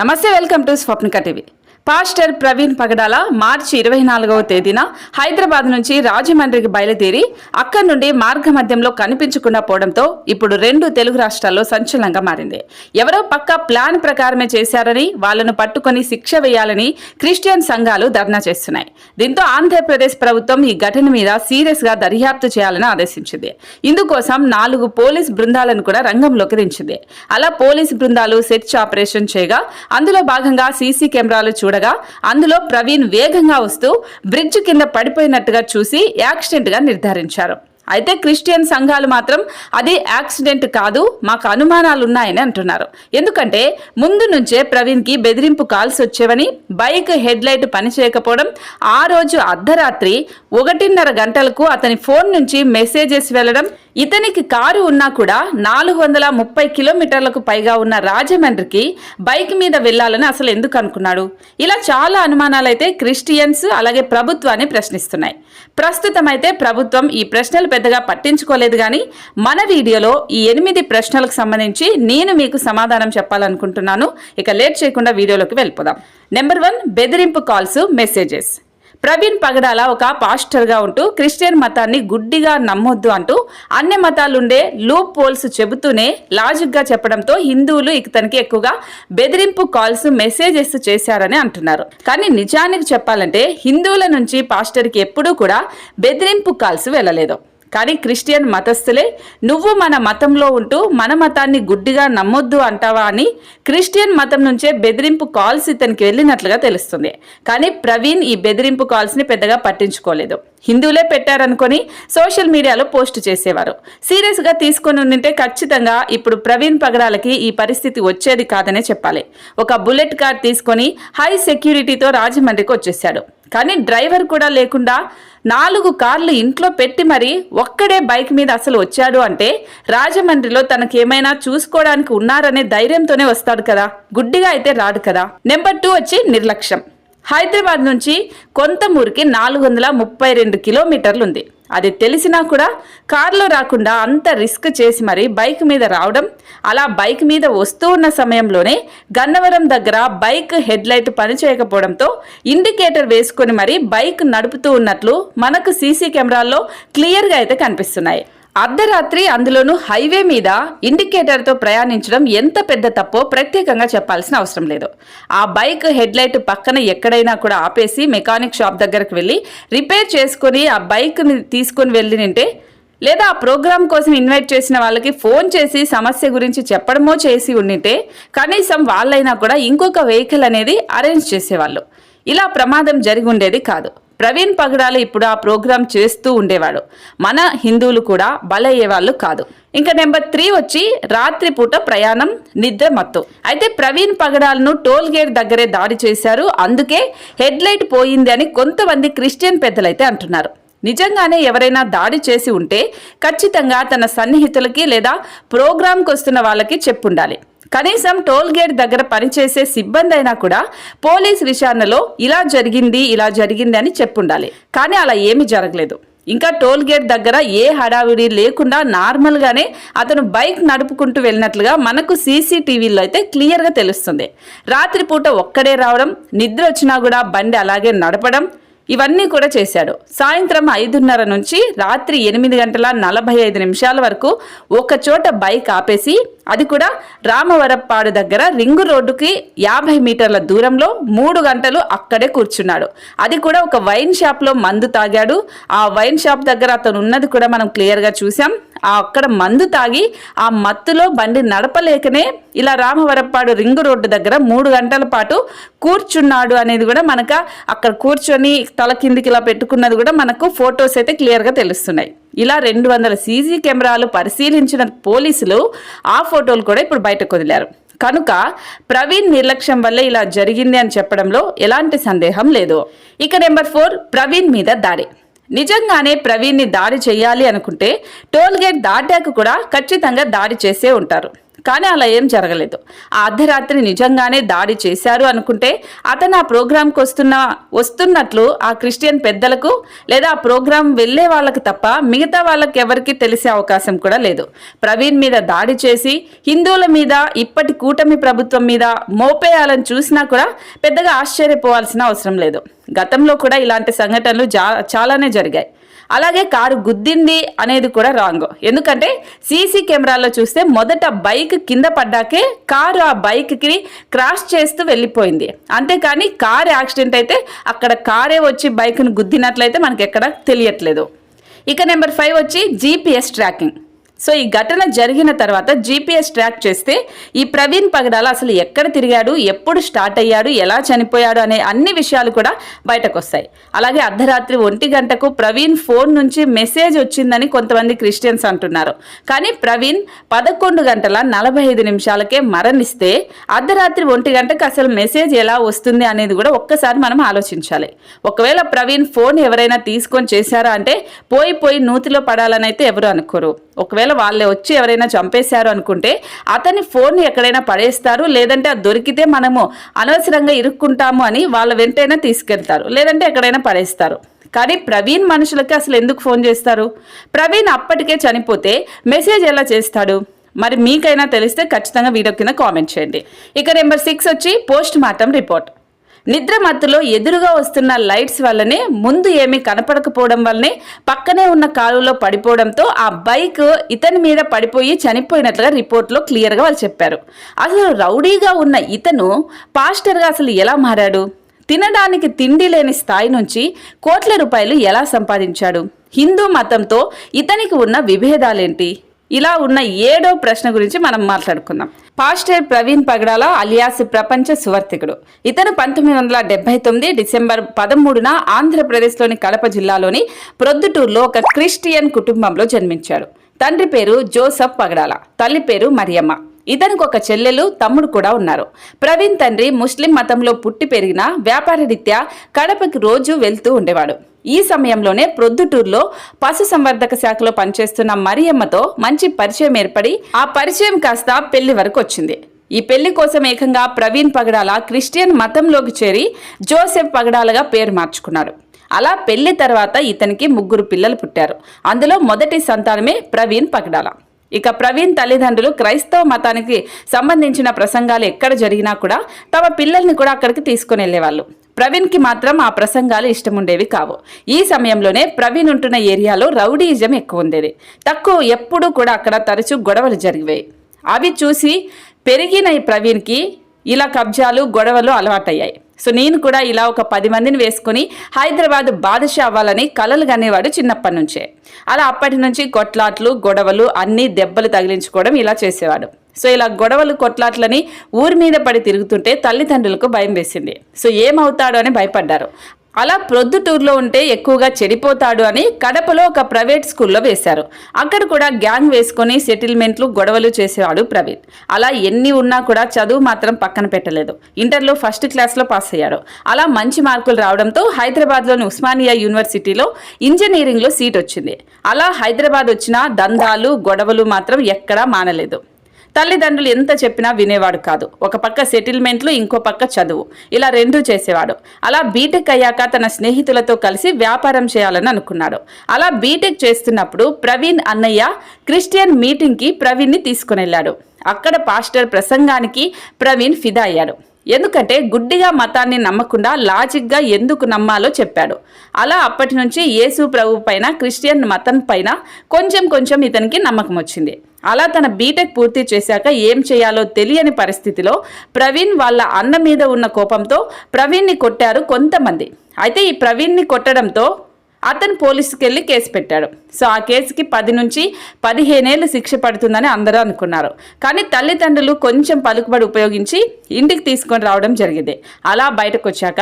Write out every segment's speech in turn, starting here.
నమస్తే welcome to Swapnika TV. Pastor Praveen Pagadala March ఇరవై నాలుగవ తేదీన హైదరాబాద్ నుంచి రాజమండ్రికి బయలుదేరి అక్కడి నుండి మార్గ మధ్యంలో కనిపించకుండా పోవడంతో ఇప్పుడు రెండు తెలుగు రాష్ట్రాల్లో సంచలనంగా మారింది. ఎవరో పక్క ప్లాన్ ప్రకారమే చేశారని వాళ్ళను పట్టుకొని శిక్ష వేయాలని క్రిస్టియన్ సంఘాలు ధర్నా చేస్తున్నాయి. దీంతో ఆంధ్రప్రదేశ్ ప్రభుత్వం ఈ ఘటన మీద సీరియస్గా దర్యాప్తు చేయాలని ఆదేశించింది. ఇందుకోసం నాలుగు పోలీస్ బృందాలను కూడా రంగంలోకి దించింది. అలా పోలీస్ బృందాలు సెర్చ్ ఆపరేషన్ చేయగా అందులో భాగంగా సీసీ కెమెరాలు చూడగా అందులో ప్రవీణ్ వేగంగా వస్తూ బ్రిడ్జ్ కింద పడిపోయినట్టుగా చూసి యాక్సిడెంట్గా నిర్ధారించారు. అయితే క్రిస్టియన్ సంఘాలు మాత్రం అది యాక్సిడెంట్ కాదు మాకు అనుమానాలు ఉన్నాయని అంటున్నారు. ఎందుకంటే ముందు నుంచే ప్రవీణ్కి బెదిరింపు కాల్స్ వచ్చేవని బైక్ హెడ్లైట్ పనిచేయకపోవడం ఆ రోజు అర్ధరాత్రి ఒకటిన్నర గంటలకు అతని ఫోన్ నుంచి మెసేజెస్ వెళ్ళడం ఇతనికి కారు ఉన్నా కూడా నాలుగు వందల ముప్పై కిలోమీటర్లకు పైగా ఉన్న రాజమండ్రికి బైక్ మీద వెళ్ళాలని అసలు ఎందుకు అనుకున్నాడు? ఇలా చాలా అనుమానాలైతే క్రిస్టియన్స్ అలాగే ప్రభుత్వాన్ని ప్రశ్నిస్తున్నాయి. ప్రస్తుతం అయితే ప్రభుత్వం ఈ ప్రశ్నలు పెద్దగా పట్టించుకోలేదు కానీ మన వీడియోలో ఈ ఎనిమిది ప్రశ్నలకు సంబంధించి నేను మీకు సమాధానం చెప్పాలనుకుంటున్నాను. ఇక లేట్ చేయకుండా వీడియోలోకి వెళ్ళిపోదాం. నెంబర్ వన్ బెదిరింపు కాల్స్ మెసేజెస్. ప్రవీణ్ పగడాల ఒక పాస్టర్గా ఉంటూ క్రిస్టియన్ మతాన్ని గుడ్డిగా నమ్మొద్దు అంటూ అన్ని మతాలుండే లూప్ పోల్స్ చెబుతూనే లాజిక్గా చెప్పడంతో హిందువులు ఇతనికి ఎక్కువగా బెదిరింపు కాల్స్ మెసేజెస్ చేశారని అంటున్నారు. కానీ నిజానికి చెప్పాలంటే హిందువుల నుంచి పాస్టర్కి ఎప్పుడూ కూడా బెదిరింపు కాల్స్ వెళ్ళలేదు. కానీ క్రిస్టియన్ మతస్థులే నువ్వు మన మతంలో ఉంటూ మన మతాన్ని గుడ్డిగా నమ్మొద్దు అంటావా? అని క్రిస్టియన్ మతం నుంచే బెదిరింపు కాల్స్ ఇతనికి వెళ్ళినట్లుగా తెలుస్తుంది. కానీ ప్రవీణ్ ఈ బెదిరింపు కాల్స్ని పెద్దగా పట్టించుకోలేదు. హిందువులే పెట్టారనుకొని సోషల్ మీడియాలో పోస్ట్ చేసేవారు. సీరియస్గా తీసుకొని ఉండింటే ఖచ్చితంగా ఇప్పుడు ప్రవీణ్ పగడాలకి ఈ పరిస్థితి వచ్చేది కాదనే చెప్పాలి. ఒక బుల్లెట్ కార్ తీసుకొని హై సెక్యూరిటీతో రాజమండ్రికి వచ్చేసాడు కానీ డ్రైవర్ కూడా లేకుండా నాలుగు కార్లు ఇంట్లో పెట్టి మరి ఒక్కడే బైక్ మీద అసలు వచ్చాడు అంటే రాజమండ్రిలో తనకేమైనా చూసుకోవడానికి ఉన్నారనే ధైర్యంతోనే వస్తాడు కదా. గుడ్డిగా అయితే రాడు కదా. నెంబర్ టూ వచ్చి నిర్లక్ష్యం. హైదరాబాద్ నుంచి కొంతమూరికి నాలుగు వందల ముప్పై రెండు కిలోమీటర్లు ఉంది అది తెలిసినా కూడా కారులో రాకుండా అంత రిస్క్ చేసి మరి బైక్ మీద రావడం అలా బైక్ మీద వస్తూ ఉన్న సమయంలోనే గన్నవరం దగ్గర బైక్ హెడ్ లైట్ పనిచేయకపోవడంతో ఇండికేటర్ వేసుకొని మరి బైక్ నడుపుతూ ఉన్నట్లు మనకు సీసీ కెమెరాల్లో క్లియర్గా అయితే కనిపిస్తున్నాయి. అర్ధరాత్రి అందులోనూ హైవే మీద ఇండికేటర్తో ప్రయాణించడం ఎంత పెద్ద తప్పో ప్రత్యేకంగా చెప్పాల్సిన అవసరం లేదు. ఆ బైక్ హెడ్ లైట్ పక్కన ఎక్కడైనా కూడా ఆపేసి మెకానిక్ షాప్ దగ్గరకు వెళ్ళి రిపేర్ చేసుకొని ఆ బైక్ని తీసుకొని వెళ్ళినంటే లేదా ఆ ప్రోగ్రామ్ కోసం ఇన్వైట్ చేసిన వాళ్ళకి ఫోన్ చేసి సమస్య గురించి చెప్పడమో చేసి ఉండింటే కనీసం వాళ్ళైనా కూడా ఇంకొక వెహికల్ అనేది అరేంజ్ చేసేవాళ్ళు. ఇలా ప్రమాదం జరిగి ఉండేది కాదు. ప్రవీణ్ పగడాలు ఇప్పుడు ఆ ప్రోగ్రాం చేస్తూ ఉండేవాడు. మన హిందువులు కూడా బలయ్యే వాళ్ళు కాదు. ఇంకా నెంబర్ త్రీ వచ్చి రాత్రిపూట ప్రయాణం నిద్ర మత్తు. అయితే ప్రవీణ్ పగడాలను టోల్ గేట్ దగ్గరే దాడి చేశారు. అందుకే హెడ్ లైట్ పోయింది అని కొంతమంది క్రిస్టియన్ పెద్దలైతే అంటున్నారు. నిజంగానే ఎవరైనా దాడి చేసి ఉంటే ఖచ్చితంగా తన సన్నిహితులకి లేదా ప్రోగ్రాంకి వస్తున్న వాళ్ళకి చెప్పుండాలి. కనీసం టోల్ గేట్ దగ్గర పనిచేసే సిబ్బంది అయినా కూడా పోలీస్ విచారణలో ఇలా జరిగింది ఇలా జరిగింది అని చెప్పుండాలి. కానీ అలా ఏమీ జరగలేదు. ఇంకా టోల్ గేట్ దగ్గర ఏ హడావిడి లేకుండా నార్మల్గానే అతను బైక్ నడుపుకుంటూ వెళ్ళినట్లుగా మనకు సీసీటీవీలో అయితే క్లియర్గా తెలుస్తుంది. రాత్రిపూట ఒక్కడే రావడం నిద్ర వచ్చినా కూడా బండి అలాగే నడపడం ఇవన్నీ కూడా చేశాడు. సాయంత్రం ఐదున్నర నుంచి రాత్రి ఎనిమిది గంటల నలభై ఐదు నిమిషాల వరకు ఒకచోట బైక్ ఆపేసి అది కూడా రామవరప్పాడు దగ్గర రింగు రోడ్డుకి యాభై మీటర్ల దూరంలో మూడు గంటలు అక్కడే కూర్చున్నాడు. అది కూడా ఒక వైన్ షాప్లో మందు తాగాడు. ఆ వైన్ షాప్ దగ్గర అతను ఉన్నది కూడా మనం క్లియర్గా చూసాం అక్కడ మందు తాగి ఆ మత్తులో బండి నడపలేకనే ఇలా రామవరప్పాడు రింగు రోడ్డు దగ్గర మూడు గంటల పాటు కూర్చున్నాడు అనేది కూడా మనకు అక్కడ కూర్చొని తల కిందికి ఇలా పెట్టుకున్నది కూడా మనకు ఫొటోస్ అయితే క్లియర్గా తెలుస్తున్నాయి. ఇలా రెండు వందల సీసీ కెమెరాలు పరిశీలించిన పోలీసులు ఆ ఫోటోలు కూడా ఇప్పుడు బయటకు వదిలారు. కనుక ప్రవీణ్ నిర్లక్ష్యం వల్ల ఇలా జరిగింది అని చెప్పడంలో ఎలాంటి సందేహం లేదు. ఇక నెంబర్ ఫోర్ ప్రవీణ్ మీద దాడి. నిజంగానే ప్రవీణ్ని దాడి చేయాలి అనుకుంటే టోల్గేట్ దాటాక కూడా ఖచ్చితంగా దాడి చేసే ఉంటారు. కానీ అలా ఏం జరగలేదు. ఆ అర్ధరాత్రి నిజంగానే దాడి చేశారు అనుకుంటే అతను ఆ ప్రోగ్రాంకి వస్తున్న వస్తున్నట్లు ఆ క్రిస్టియన్ పెద్దలకు లేదా ఆ ప్రోగ్రాం వెళ్ళే వాళ్ళకి తప్ప మిగతా వాళ్ళకి ఎవరికి తెలిసే అవకాశం కూడా లేదు. ప్రవీణ్ మీద దాడి చేసి హిందువుల మీద ఇప్పటి కూటమి ప్రభుత్వం మీద మోపేయాలని చూసినా కూడా పెద్దగా ఆశ్చర్యపోవాల్సిన అవసరం లేదు. గతంలో కూడా ఇలాంటి సంఘటనలు జా చాలానే జరిగాయి. అలాగే కారు గుద్దింది అనేది కూడా రాంగ్. ఎందుకంటే సీసీ కెమెరాలో చూస్తే మొదట బైక్ కింద పడ్డాకే కారు ఆ బైక్కి క్రాష్ చేస్తూ వెళ్ళిపోయింది. అంతేకాని కారు యాక్సిడెంట్ అయితే అక్కడ కారే వచ్చి బైక్ను గుద్దినట్లయితే మనకి ఎక్కడ తెలియట్లేదు. ఇక నెంబర్ ఫైవ్ వచ్చి జీపీఎస్ ట్రాకింగ్. సో ఈ ఘటన జరిగిన తర్వాత జీపీఎస్ ట్రాక్ చేస్తే ఈ ప్రవీణ్ పగడాల అసలు ఎక్కడ తిరిగాడు ఎప్పుడు స్టార్ట్ అయ్యాడు ఎలా చనిపోయాడు అనే అన్ని విషయాలు కూడా బయటకు వస్తాయి అలాగే అర్ధరాత్రి ఒంటి గంటకు ప్రవీణ్ ఫోన్ నుంచి మెసేజ్ వచ్చిందని కొంతమంది క్రిస్టియన్స్ అంటున్నారు. కానీ ప్రవీణ్ పదకొండు గంటల నలభై ఐదు నిమిషాలకే మరణిస్తే అర్ధరాత్రి ఒంటి గంటకు అసలు మెసేజ్ ఎలా వస్తుంది అనేది కూడా ఒక్కసారి మనం ఆలోచించాలి. ఒకవేళ ప్రవీణ్ ఫోన్ ఎవరైనా తీసుకొని చేశారా అంటే పోయి పోయి నూతిలో పడాలని అయితే ఎవరు అనుకోరు. ఒకవేళ వాళ్ళే వచ్చి ఎవరైనా చంపేశారు అనుకుంటే అతని ఫోన్ ఎక్కడైనా పడేస్తారు లేదంటే అది దొరికితే మనము అనవసరంగా ఇరుక్కుంటాము అని వాళ్ళ వెంటైనా తీసుకెళ్తారు లేదంటే ఎక్కడైనా పడేస్తారు. కానీ ప్రవీణ్ మనుషులకి అసలు ఎందుకు ఫోన్ చేస్తారు? ప్రవీణ్ అప్పటికే చనిపోతే మెసేజ్ ఎలా చేస్తాడు? మరి మీకైనా తెలిస్తే ఖచ్చితంగా వీడియో కింద కామెంట్ చేయండి. ఇక నెంబర్ సిక్స్ వచ్చి పోస్ట్ మార్టం రిపోర్ట్. నిద్ర మత్తులో ఎదురుగా వస్తున్న లైట్స్ వల్లనే ముందు ఏమీ కనపడకపోవడం వల్లనే పక్కనే ఉన్న కాలువలో పడిపోవడంతో ఆ బైక్ ఇతని మీద పడిపోయి చనిపోయినట్లుగా రిపోర్ట్లో క్లియర్గా వాళ్ళు చెప్పారు. అసలు రౌడీగా ఉన్న ఇతను పాస్టర్గా అసలు ఎలా మారాడు? తినడానికి తిండి లేని స్థాయి నుంచి కోట్ల రూపాయలు ఎలా సంపాదించాడు? హిందూ మతంతో ఇతనికి ఉన్న విభేదాలేంటి? ఇలా ఉన్న ఏడో ప్రశ్న గురించి మనం మాట్లాడుకుందాం. పాస్టర్ ప్రవీణ్ పగడాల అలియాస్ ప్రపంచ సువర్తికుడు. ఇతను పంతొమ్మిది వందల డెబ్బై తొమ్మిది డిసెంబర్ పదమూడున ఆంధ్రప్రదేశ్లోని కడప జిల్లాలోని ప్రొద్దుటూరులో ఒక క్రిస్టియన్ కుటుంబంలో జన్మించాడు. తండ్రి పేరు జోసఫ్ పగడాల తల్లి పేరు మరియమ్మ. ఇతనికి ఒక చెల్లెలు తమ్ముడు కూడా ఉన్నారు. ప్రవీణ్ తండ్రి ముస్లిం మతంలో పుట్టి పెరిగిన వ్యాపార రీత్యా కడపకి రోజు వెళ్తూ ఉండేవాడు. ఈ సమయంలోనే ప్రొద్దుటూరులో పశు సంవర్ధక శాఖలో పనిచేస్తున్న మరియమ్మతో మంచి పరిచయం ఏర్పడి ఆ పరిచయం కాస్త పెళ్ళి వరకు వచ్చింది. ఈ పెళ్ళి కోసం ఏకంగా ప్రవీణ్ పగడాల క్రిస్టియన్ మతంలోకి చేరి జోసెఫ్ పగడాలగా పేరు మార్చుకున్నారు. అలా పెళ్ళి తర్వాత ఇతనికి ముగ్గురు పిల్లలు పుట్టారు. అందులో మొదటి సంతానమే ప్రవీణ్ పగడాల. ఇక ప్రవీణ్ తల్లిదండ్రులు క్రైస్తవ మతానికి సంబంధించిన ప్రసంగాలు ఎక్కడ జరిగినా కూడా తమ పిల్లల్ని కూడా అక్కడికి తీసుకుని వెళ్ళేవాళ్ళు. ప్రవీణ్కి మాత్రం ఆ ప్రసంగాలు ఇష్టం ఉండేవి కావు. ఈ సమయంలోనే ప్రవీణ్ ఉంటున్న ఏరియాలో రౌడీయిజం ఎక్కువ ఉండేది తక్కువ ఎప్పుడూ కూడా అక్కడ తరచూ గొడవలు జరిగేవి. అవి చూసి పెరిగిన ఈ ప్రవీణ్కి ఇలా కబ్జాలు గొడవలు అలవాటయ్యాయి. సో నేను కూడా ఇలా ఒక పది మందిని వేసుకుని హైదరాబాద్ బాదుషా అవ్వాలని కలలు కనేవాడు చిన్నప్పటి నుంచే. అలా అప్పటి నుంచి కొట్లాట్లు గొడవలు అన్నీ దెబ్బలు తగిలించుకోవడం ఇలా చేసేవాడు. సో ఇలా గొడవలు కొట్లాట్లని ఊరి మీద పడి తిరుగుతుంటే తల్లిదండ్రులకు భయం వేసింది. సో ఏమవుతాడో అని భయపడ్డారు. అలా ప్రొద్దుటూరులో ఉంటే ఎక్కువగా చెడిపోతాడు అని కడపలో ఒక ప్రైవేట్ స్కూల్లో వేశారు. అక్కడ కూడా గ్యాంగ్ వేసుకొని సెటిల్మెంట్లు గొడవలు చేసేవాడు ప్రవీణ్ అలా ఎన్ని ఉన్నా కూడా చదువు మాత్రం పక్కన పెట్టలేదు. ఇంటర్లో ఫస్ట్ క్లాస్లో పాస్ అయ్యాడు. అలా మంచి మార్కులు రావడంతో హైదరాబాద్లోని ఉస్మానియా యూనివర్సిటీలో ఇంజనీరింగ్లో సీట్ వచ్చింది. అలా హైదరాబాద్ వచ్చిన దందాలు గొడవలు మాత్రం ఎక్కడా మానలేదు. తల్లిదండ్రులు ఎంత చెప్పినా వినేవాడు కాదు. ఒక పక్క సెటిల్మెంట్లు ఇంకో పక్క చదువు. ఇలా రెండూ చేసేవాడు. అలా బీటెక్ అయ్యాక తన స్నేహితులతో కలిసి వ్యాపారం చేయాలని అనుకున్నాడు. అలా బీటెక్ చేస్తున్నప్పుడు ప్రవీణ్ అన్నయ్య క్రిస్టియన్ మీటింగ్కి ప్రవీణ్ని తీసుకుని వెళ్ళాడు అక్కడ పాస్టర్ ప్రసంగానికి ప్రవీణ్ ఫిదా అయ్యాడు. ఎందుకంటే గుడ్డిగా మతాన్ని నమ్మకుండా లాజిక్గా ఎందుకు నమ్మాలో చెప్పాడు. అలా అప్పటి నుంచి యేసు ప్రభు పైన క్రిస్టియన్ మతం పైన కొంచెం కొంచెం ఇతనికి నమ్మకం వచ్చింది అలా తన బీటెక్ పూర్తి చేశాక ఏం చేయాలో తెలియని పరిస్థితిలో ప్రవీణ్ వాళ్ళ అన్న మీద ఉన్న కోపంతో ప్రవీణ్ని కొట్టారు కొంతమంది. అయితే ఈ ప్రవీణ్ని కొట్టడంతో అతను పోలీసుకి వెళ్ళి కేసు పెట్టాడు. సో ఆ కేసుకి పది నుంచి పదిహేనేళ్ళు శిక్ష పడుతుందని అందరూ అనుకున్నారు. కానీ తల్లిదండ్రులు కొంచెం పలుకుబడి ఉపయోగించి ఇంటికి తీసుకొని రావడం జరిగింది. అలా బయటకు వచ్చాక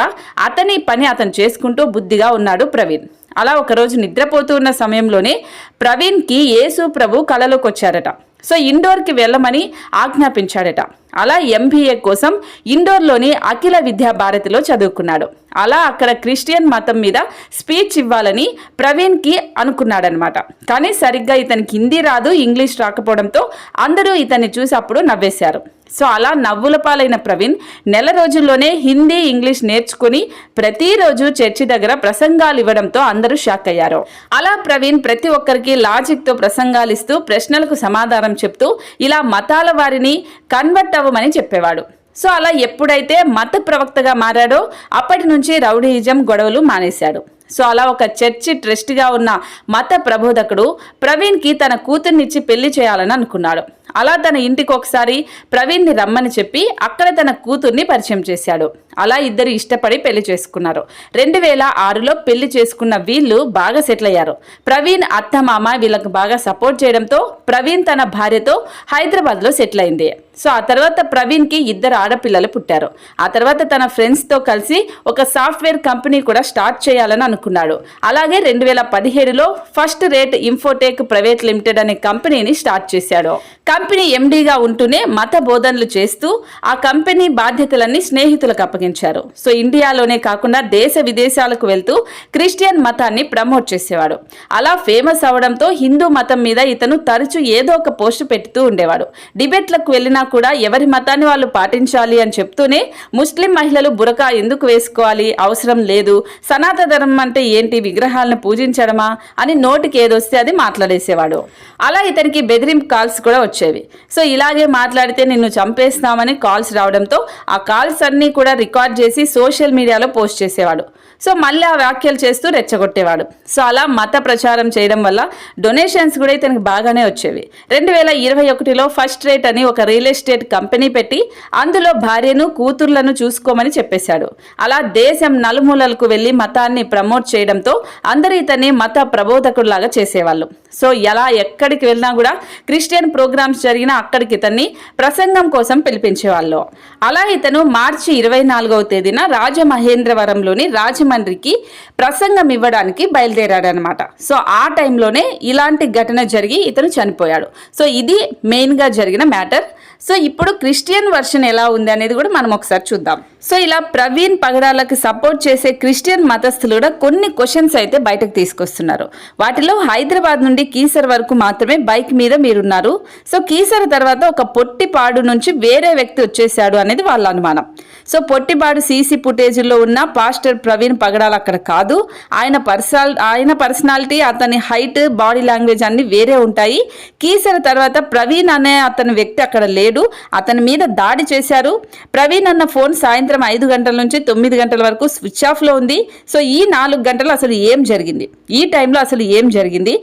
అతని పని అతను చేసుకుంటూ బుద్ధిగా ఉన్నాడు ప్రవీణ్. అలా ఒకరోజు నిద్రపోతున్న సమయంలోనే ప్రవీణ్కి యేసు ప్రభు కలలోకొచ్చారట సో ఇండోర్కి వెళ్ళమని ఆజ్ఞాపించాడట. అలా ఎంబీఏ కోసం ఇండోర్లోని అఖిల విద్యా భారతిలో చదువుకున్నాడు. అలా అక్కడ క్రిస్టియన్ మతం మీద స్పీచ్ ఇవ్వాలని ప్రవీణ్కి అనుకున్నాడనమాట కానీ సరిగ్గా ఇతనికి హిందీ రాదు ఇంగ్లీష్ రాకపోవడంతో అందరూ ఇతన్ని చూసి అప్పుడు నవ్వేశారు. సో అలా నవ్వుల పాలైన ప్రవీణ్ నెల రోజుల్లోనే హిందీ ఇంగ్లీష్ నేర్చుకుని ప్రతిరోజు చర్చి దగ్గర ప్రసంగాలు ఇవ్వడంతో అందరూ షాక్ అయ్యారు. అలా ప్రవీణ్ ప్రతి ఒక్కరికి లాజిక్తో ప్రసంగాలు ఇస్తూ ప్రశ్నలకు సమాధానం చెప్తూ ఇలా మతాల వారిని కన్వర్ట్ అవ్వమని చెప్పేవాడు. సో అలా ఎప్పుడైతే మత ప్రవక్తగా మారాడో అప్పటి నుంచి రౌడీయిజం గొడవలు మానేశాడు. సో అలా ఒక చర్చి ట్రస్ట్గా ఉన్న మత ప్రబోధకుడు ప్రవీణ్కి తన కూతుర్నిచ్చి పెళ్ళి చేయాలని అనుకున్నాడు. అలా తన ఇంటికి ఒకసారి ప్రవీణ్ని రమ్మని చెప్పి అక్కడ తన కూతుర్ని పరిచయం చేశాడు. అలా ఇద్దరు ఇష్టపడి పెళ్ళి చేసుకున్నారు. రెండు వేల ఆరులో పెళ్ళి చేసుకున్న వీళ్ళు బాగా సెటిల్ అయ్యారు ప్రవీణ్ అత్త మామ వీళ్ళకు బాగా సపోర్ట్ చేయడంతో ప్రవీణ్ తన భార్యతో హైదరాబాద్లో సెటిల్ అయింది సో ఆ తర్వాత ప్రవీణ్కి ఇద్దరు ఆడపిల్లలు పుట్టారు. ఆ తర్వాత తన ఫ్రెండ్స్తో కలిసి ఒక సాఫ్ట్వేర్ కంపెనీ కూడా స్టార్ట్ చేయాలని అనుకున్నాడు. అలాగే రెండు వేల పదిహేడులో first rate infotech private limited అనే కంపెనీని స్టార్ట్ చేశాడు. కంపెనీ కంపెనీ ఎండీగా ఉంటూనే మత బోధనలు చేస్తూ ఆ కంపెనీ బాధ్యతలన్నీ స్నేహితులకు అప్పగించారు. సో ఇండియాలోనే కాకుండా దేశ విదేశాలకు వెళ్తూ క్రిస్టియన్ మతాన్ని ప్రమోట్ చేసేవాడు. అలా ఫేమస్ అవడంతో హిందూ మతం మీద ఇతను తరచూ ఏదో ఒక పోస్ట్ పెడుతూ ఉండేవాడు. డిబేట్లకు వెళ్ళినా కూడా ఎవరి మతాన్ని వాళ్ళు పాటించాలి అని చెప్తూనే ముస్లిం మహిళలు బురకా ఎందుకు వేసుకోవాలి అవసరం లేదు సనాతన ధర్మం అంటే ఏంటి విగ్రహాలను పూజించడమా అని నోటికి ఏదొస్తే అది మాట్లాడేసేవాడు. అలా ఇతనికి బెదిరింపు కాల్స్ కూడా వచ్చేవి. సో ఇలాగే మాట్లాడితే నిన్ను చంపేస్తామని కాల్స్ రావడంతో ఆ కాల్స్ అన్నీ కూడా రికార్డ్ చేసి సోషల్ మీడియాలో పోస్ట్ చేసేవాడు. సో మళ్ళీ ఆ వ్యాఖ్యలు చేస్తూ రెచ్చగొట్టేవాడు. సో అలా మత ప్రచారం చేయడం వల్ల డొనేషన్స్ కూడా ఇతనికి బాగానే వచ్చేవి. రెండు వేల ఇరవై ఒకటిలో ఫస్ట్ రేట్ అని ఒక రియల్ ఎస్టేట్ కంపెనీ పెట్టి అందులో భార్యను కూతుర్లను చూసుకోమని చెప్పేశాడు. అలా దేశం నలుమూలలకు వెళ్ళి మతాన్ని ప్రమోట్ చేయడంతో అందరూ ఇతన్ని మత ప్రబోధకుడిలాగా చేసేవాళ్ళు. సో ఎలా ఎక్కడికి వెళ్ళినా కూడా క్రిస్టియన్ ప్రోగ్రామ్స్ జరిగినా అక్కడికి ఇతన్ని ప్రసంగం కోసం పిలిపించేవాళ్ళు. అలా ఇతను మార్చి ఇరవై నాలుగవ తేదీన రాజమహేంద్రవరంలోని రాజమండ్రికి ప్రసంగం ఇవ్వడానికి బయలుదేరాడనమాట సో ఆ టైంలోనే ఇలాంటి ఘటన జరిగి ఇతను చనిపోయాడు. సో ఇది మెయిన్గా జరిగిన మ్యాటర్. సో ఇప్పుడు క్రిస్టియన్ వర్షన్ ఎలా ఉంది అనేది కూడా మనం ఒకసారి చూద్దాం. సో ఇలా ప్రవీణ్ పగడాలకు సపోర్ట్ చేసే క్రిస్టియన్ మతస్థులు కూడా కొన్ని క్వశ్చన్స్ అయితే బయటకు తీసుకొస్తున్నారు. వాటిలో హైదరాబాద్ నుండి కీసర్ వరకు మాత్రమే బైక్ మీద మీరున్నారు. సో కీసర్ తర్వాత ఒక పొట్టిపాడు నుంచి వేరే వ్యక్తి వచ్చేసాడు అనేది వాళ్ళ అనుమానం. సో పొట్టిపాడు సీసీ ఫుటేజ్లో ఉన్న పాస్టర్ ప్రవీణ్ పగడాలు అక్కడ కాదు. ఆయన పర్సనల్ ఆయన పర్సనాలిటీ అతని హైట్ బాడీ లాంగ్వేజ్ అన్ని వేరే ఉంటాయి. కీసర్ తర్వాత ప్రవీణ్ అనే అతని వ్యక్తి అక్కడ లేడు. అతని మీద దాడి చేశారు. ప్రవీణ్ అన్న ఫోన్ సాయంత్రం ఐదు గంటల నుంచి తొమ్మిది గంటల వరకు స్విచ్ ఆఫ్లో ఉంది. సో ఈ నాలుగు గంటలు అసలు ఏం జరిగింది? ఈ టైంలో అసలు ఏం జరిగింది?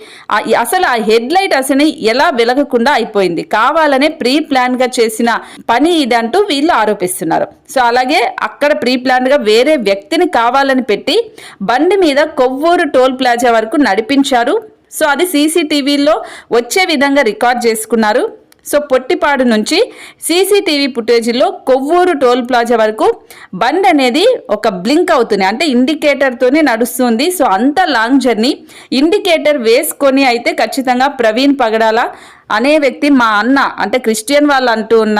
అసలు ఆ హెడ్ లైట్ అసలు ఎలా వెలగకుండా అయిపోయింది? కావాలనే ప్రీ ప్లాన్గా చేసిన పని ఇది అంటూ వీళ్ళు ఆరోపిస్తున్నారు. సో అలాగే అక్కడ ప్రీ ప్లాన్గా వేరే వ్యక్తిని కావాలని పెట్టి బండి మీద కొవ్వూరు టోల్ ప్లాజా వరకు నడిపించారు. సో అది సీసీటీవీలో వచ్చే విధంగా రికార్డ్ చేసుకున్నారు. సో పొట్టిపాడు నుంచి సీసీటీవీ ఫుటేజీలో కొవ్వూరు టోల్ ప్లాజా వరకు బండ్ అనేది ఒక బ్లింక్ అవుతుంది అంటే ఇండికేటర్తోనే నడుస్తుంది. సో అంత లాంగ్ జర్నీ. ఇండికేటర్ వేసుకొని అయితే ఖచ్చితంగా ప్రవీణ్ పగడాల అనే వ్యక్తి మా అన్న అంటే క్రిస్టియన్ వాళ్ళు అంటూ ఉన్న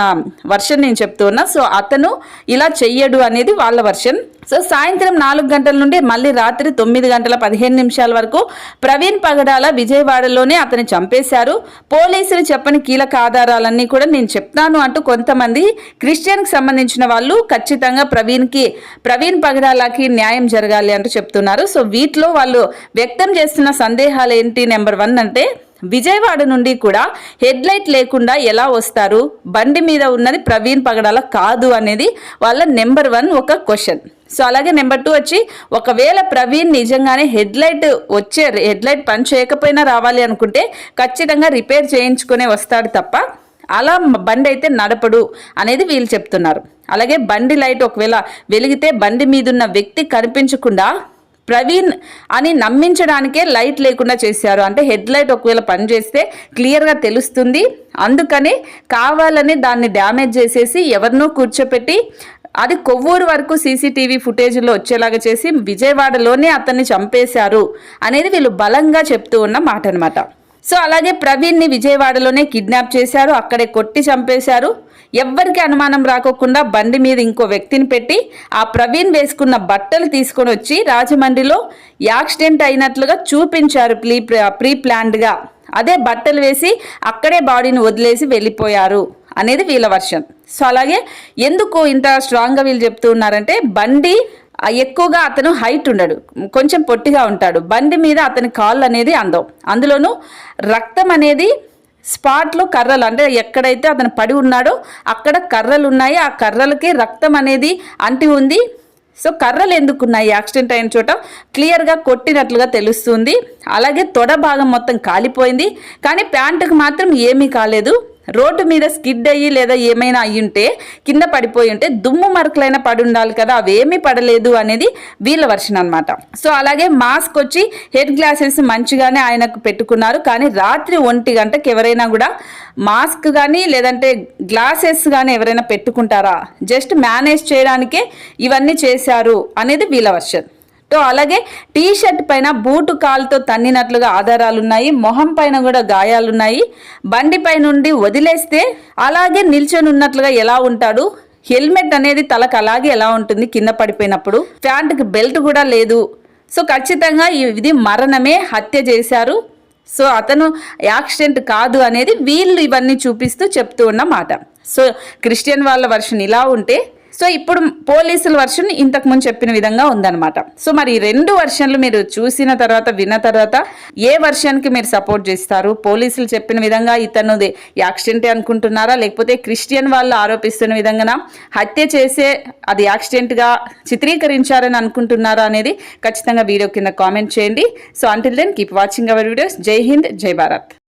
వర్షన్ నేను చెప్తూ ఉన్నా. సో అతను ఇలా చెయ్యడు అనేది వాళ్ళ వర్షన్. సో సాయంత్రం నాలుగు గంటల నుండి మళ్ళీ రాత్రి తొమ్మిది గంటల పదిహేను నిమిషాల వరకు ప్రవీణ్ పగడాల విజయవాడలోనే అతన్ని చంపేశారు. పోలీసులు చెప్పని కీలక ఆధారాలన్నీ కూడా నేను చెప్తాను అంటూ కొంతమంది క్రిస్టియన్కి సంబంధించిన వాళ్ళు ఖచ్చితంగా ప్రవీణ్కి ప్రవీణ్ పగడాలకి న్యాయం జరగాలి అంటూ చెప్తున్నారు. సో వీటిలో వాళ్ళు వ్యక్తం చేస్తున్న సందేహాలు ఏంటి? నెంబర్ వన్ అంటే విజయవాడ నుండి కూడా హెడ్లైట్ లేకుండా ఎలా వస్తారు? బండి మీద ఉన్నది ప్రవీణ్ పగడాల కాదు అనేది వాళ్ళ నెంబర్ వన్ ఒక క్వశ్చన్. సో అలాగే నెంబర్ టూ వచ్చి ఒకవేళ ప్రవీణ్ నిజంగానే హెడ్లైట్ వచ్చే హెడ్లైట్ పని చేయకపోయినా రావాలి అనుకుంటే ఖచ్చితంగా రిపేర్ చేయించుకునే వస్తాడు తప్ప అలా బండి అయితే నడపడు అనేది వీళ్ళు చెప్తున్నారు. అలాగే బండి లైట్ ఒకవేళ వెలిగితే బండి మీదున్న వ్యక్తి కనిపించకుండా ప్రవీణ్ అని నమ్మించడానికే లైట్ లేకుండా చేశారు. అంటే హెడ్ లైట్ ఒకవేళ పనిచేస్తే క్లియర్గా తెలుస్తుంది. అందుకని కావాలని దాన్ని డ్యామేజ్ చేసేసి ఎవరినో కూర్చోపెట్టి అది కొవ్వూరు వరకు సీసీటీవీ ఫుటేజ్లో వచ్చేలాగా చేసి విజయవాడలోనే అతన్ని చంపేశారు అనేది వీళ్ళు బలంగా చెప్తూ ఉన్న మాట అనమాట సో అలాగే ప్రవీణ్ని విజయవాడలోనే కిడ్నాప్ చేశారు అక్కడే కొట్టి చంపేశారు. ఎవ్వరికి అనుమానం రాకోకుండా బండి మీద ఇంకో వ్యక్తిని పెట్టి ఆ ప్రవీణ్ వేసుకున్న బట్టలు తీసుకొని వచ్చి రాజమండ్రిలో యాక్సిడెంట్ అయినట్లుగా చూపించారు ప్రీ ప్రీ ప్లాన్డ్గా. అదే బట్టలు వేసి అక్కడే బాడీని వదిలేసి వెళ్ళిపోయారు. అనేది వీళ్ళ వర్షన్ సో అలాగే ఎందుకు ఇంత స్ట్రాంగ్గా వీళ్ళు చెప్తూ ఉన్నారంటే బండి ఎక్కువగా అతను హైట్ ఉండడు కొంచెం పొట్టిగా ఉంటాడు. బండి మీద అతని కాళ్ళు అనేది అందం. అందులోనూ రక్తం అనేది స్పాట్లో కర్రలు అంటే ఎక్కడైతే అతను పడి ఉన్నాడో అక్కడ కర్రలు ఉన్నాయి. ఆ కర్రలకి రక్తం అనేది అంటి ఉంది. సో కర్రలు ఎందుకున్నాయి యాక్సిడెంట్ అయిన చోట క్లియర్గా కొట్టినట్లుగా తెలుస్తుంది. అలాగే తొడ భాగం మొత్తం కాలిపోయింది. కానీ ప్యాంటుకు మాత్రం ఏమీ కాలేదు. రోడ్డు మీద స్కిడ్ అయ్యి లేదా ఏమైనా అయ్యి ఉంటే కింద పడిపోయి ఉంటే దుమ్ము మరకలైనా పడి ఉండాలి కదా అవేమీ పడలేదు అనేది వీళ్ళ వర్షన్ అనమాట సో అలాగే మాస్క్ వచ్చి హెడ్ గ్లాసెస్ మంచిగానే ఆయనకు పెట్టుకున్నారు. కానీ రాత్రి ఒంటి గంటకి ఎవరైనా కూడా మాస్క్ కానీ లేదంటే గ్లాసెస్ కానీ ఎవరైనా పెట్టుకుంటారా? జస్ట్ మేనేజ్ చేయడానికే ఇవన్నీ చేశారు అనేది వీళ్ళ వర్షన్. సో అలాగే టీ షర్ట్ పైన బూటు కాలుతో తన్నినట్లుగా ఆధారాలు ఉన్నాయి మొహం పైన కూడా గాయాలున్నాయి. బండి పైనుండి వదిలేస్తే అలాగే నిల్చొని ఉన్నట్లుగా ఎలా ఉంటాడు? హెల్మెట్ అనేది తలకు అలాగే ఎలా ఉంటుంది కింద పడిపోయినప్పుడు? ప్యాంటుకి బెల్ట్ కూడా లేదు. సో ఖచ్చితంగా ఇది మరణమే హత్య చేశారు. సో అతను యాక్సిడెంట్ కాదు అనేది వీళ్ళు ఇవన్నీ చూపిస్తూ చెప్తూ ఉన్న మాట. సో క్రిస్టియన్ వాళ్ళ వర్షన్ ఇలా ఉంటే సో ఇప్పుడు పోలీసుల వర్షన్ ఇంతకు ముందు చెప్పిన విధంగా ఉందన్నమాట. సో మరి రెండు వర్షన్లు మీరు చూసిన తర్వాత విన్న తర్వాత ఏ వర్షన్కి మీరు సపోర్ట్ చేస్తారు? పోలీసులు చెప్పిన విధంగా ఇతను యాక్సిడెంటే అనుకుంటున్నారా? లేకపోతే క్రిస్టియన్ వాళ్ళు ఆరోపిస్తున్న విధంగా హత్య చేసే అది యాక్సిడెంట్గా చిత్రీకరించారని అనుకుంటున్నారా అనేది ఖచ్చితంగా వీడియో కింద కామెంట్ చేయండి. So until then keep watching our videos జై హింద్ జై భారత్.